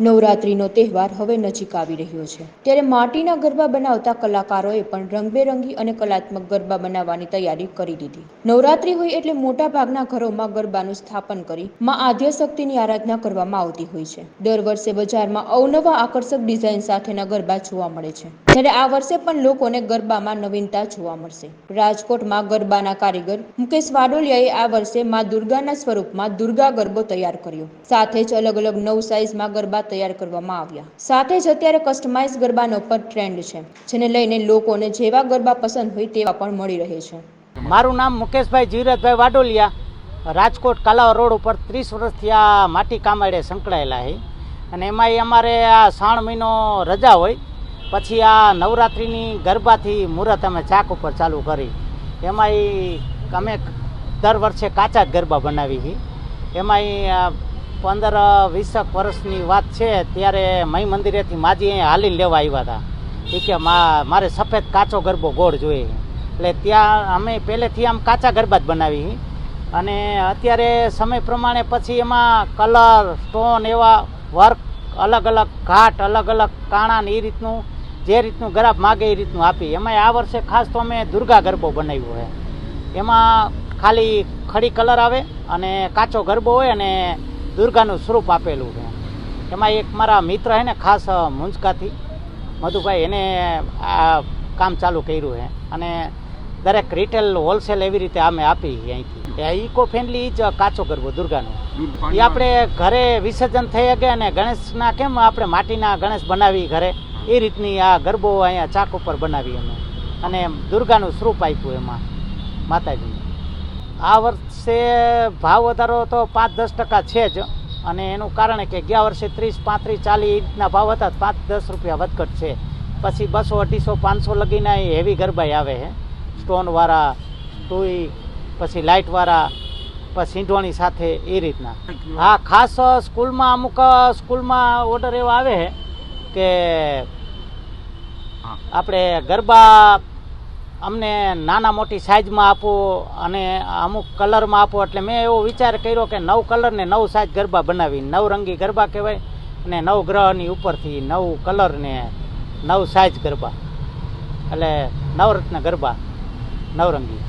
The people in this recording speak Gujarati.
નવરાત્રિનો તહેવાર હવે નજીક આવી રહ્યો છે. ત્યારે માટીના ગરબા બનાવતા કલાકારોએ પણ રંગબેરંગી અને કલાત્મક ગરબા બનાવવાની તૈયારી કરી દીધી. નવરાત્રી હોય એટલે મોટા ભાગના ઘરોમાં ગરબાનું સ્થાપન કરી માં આદ્યશક્તિની આરાધના કરવામાં આવતી હોય છે. દર વર્ષે બજારમાં અવનવા આકર્ષક ડિઝાઇન સાથેના ગરબા જોવા મળે છે. ત્યારે આ વર્ષે પણ લોકોને ગરબામાં નવીનતા જોવા મળશે. રાજકોટમાં ગરબાના કારીગર મુકેશ વાડોલિયાએ આ વર્ષે મા દુર્ગાના સ્વરૂપમાં દુર્ગા ગરબો તૈયાર કર્યો. સાથે જ અલગ અલગ નવ સાઇઝમાં ગરબા તૈયાર કરવામાં આવ્યા. સાથે જ અત્યારે કસ્ટમાઇઝ ગરબાનો પણ ટ્રેન્ડ છે, જેને લઈને લોકોને જેવા ગરબા પસંદ હોય તેવા પણ મળી રહે છે. મારું નામ મુકેશભાઈ જીરજભાઈ વાડોલિયા. રાજકોટ કાલાવા રોડ ઉપર ત્રીસ વર્ષથી આ માટી કામાડે સંકળાયેલા છે અને એમાંય અમારે આ શ્રાવણ મહિનો રજા હોય, પછી આ નવરાત્રિની ગરબાથી મુહૂર્ત અમે ચાક ઉપર ચાલુ કરી. એમાંય અમે દર વર્ષે કાચા ગરબા બનાવી છીએ એમાંય પંદર વીસક વર્ષની વાત છે, ત્યારે મય મંદિરેથી માજી અહીંયા હાલીને લેવા આવ્યા હતા. એ કે મારે સફેદ કાચો ગરબો ગોળ જોઈએ. એટલે ત્યાં અમે પહેલેથી આમ કાચા ગરબા જ બનાવી. અને અત્યારે સમય પ્રમાણે પછી એમાં કલર, સ્ટોન એવા વર્ક અલગ અલગ ઘાટ, અલગ અલગ કાણા ને એ રીતનું, જે રીતનું ગરાબ માગે એ રીતનું આપી. એમાં આ વર્ષે ખાસ તો અમે દુર્ગા ગરબો બનાવ્યો છે એમાં ખાલી ખડી કલર આવે અને કાચો ગરબો હોય અને દુર્ગાનું સ્વરૂપ આપેલું છે. એમાં એક મારા મિત્ર છે ને, ખાસ મુંજકાથી. મધુભાઈ, એને આ કામ ચાલુ કર્યું છે. અને દરેક રિટેલ હોલસેલ એવી રીતે અમે આપી અહીંથી. ઇકો ફ્રેન્ડલી જ કાચો ગરબો દુર્ગાનો. એ આપણે ઘરે વિસર્જન થઈ શકે અને ગણેશના કેમ આપણે માટીના ગણેશ બનાવી ઘરે? એ રીતની આ ગરબો અહીંયા ચાક ઉપર બનાવી અમે. અને દુર્ગાનું સ્વરૂપ આપ્યું એમાં. માતાજીનું. આ વર્ષે ભાવ વધારો તો પાંચ દસ ટકા છે જ અને એનું કારણ કે ગયા વર્ષે ત્રીસ પાંત્રીસ ચાલીસ ઇંચના ભાવ હતા પાંચ દસ રૂપિયા વધઘટ છે. પછી બસો અઢીસો પાંચસો લગીને હેવી ગરબાઈ આવે છે. સ્ટોનવાળા ટુઈ પછી લાઇટવાળા પછી સીંઢોણી સાથે એ રીતના. હા ખાસ સ્કૂલમાં અમુક સ્કૂલમાં ઓર્ડર એવો આવે છે કે આપણે ગરબા અમને નાના મોટી સાઇઝમાં આપો અને અમુક કલરમાં આપો. એટલે મેં એવો વિચાર કર્યો કે નવ કલર ને નવ સાઇઝ ગરબા બનાવી. નવરંગી ગરબા કહેવાય અને નવ ગ્રહની ઉપરથી નવ કલર ને નવ સાઇઝ ગરબા. એટલે નવરત્ન ગરબા, નવરંગી.